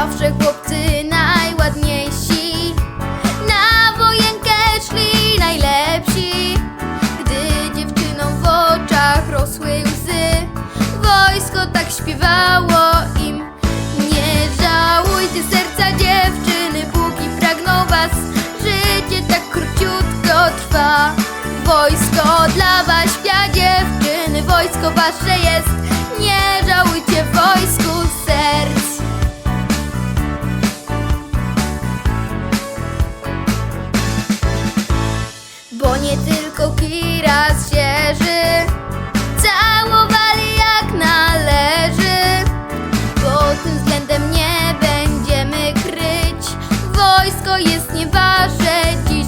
Zawsze chłopcy najładniejsi. Na wojenkę szli najlepsi. Gdy dziewczynom w oczach rosły łzy Wojsko tak śpiewało im. Nie żałujcie serca dziewczyny Póki pragną was. Życie tak króciutko trwa. Wojsko dla was śpia dziewczyny Wojsko wasze jest. Nie żałujcie wojsku tylko kiras sierzy Całowali jak należy. Pod tym względem nie będziemy kryć. Wojsko jest nieważne dziś.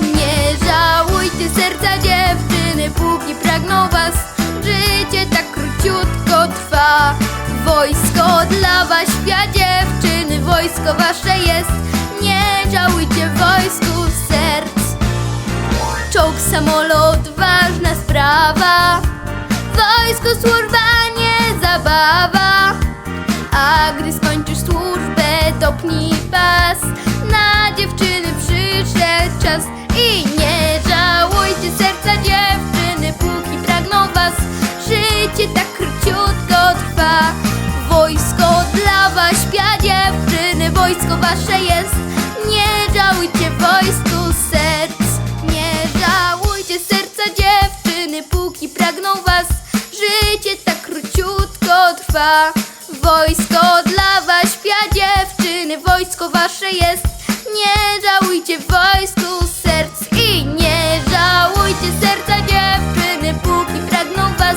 Nie żałujcie serca dziewczyny Póki pragną was. Życie tak króciutko trwa. Wojsko dla was śpia dziewczyny Wojsko wasze jest. Nie żałujcie wojsku samolot, ważna sprawa. Wojsko, służba, nie zabawa. A gdy skończysz służbę, dopnij pas. Na dziewczyny przyszedł czas I nie żałujcie serca dziewczyny Póki pragną was. Życie tak króciutko trwa. Wojsko dla was śpia dziewczyny Wojsko wasze jest. Nie żałujcie wojsku trwa Wojsko dla was śpia dziewczyny Wojsko wasze jest. Nie żałujcie wojsku serc I nie żałujcie serca dziewczyny Póki pragną was.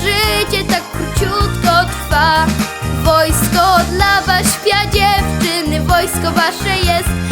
Życie tak króciutko trwa. Wojsko dla was śpia dziewczyny Wojsko wasze jest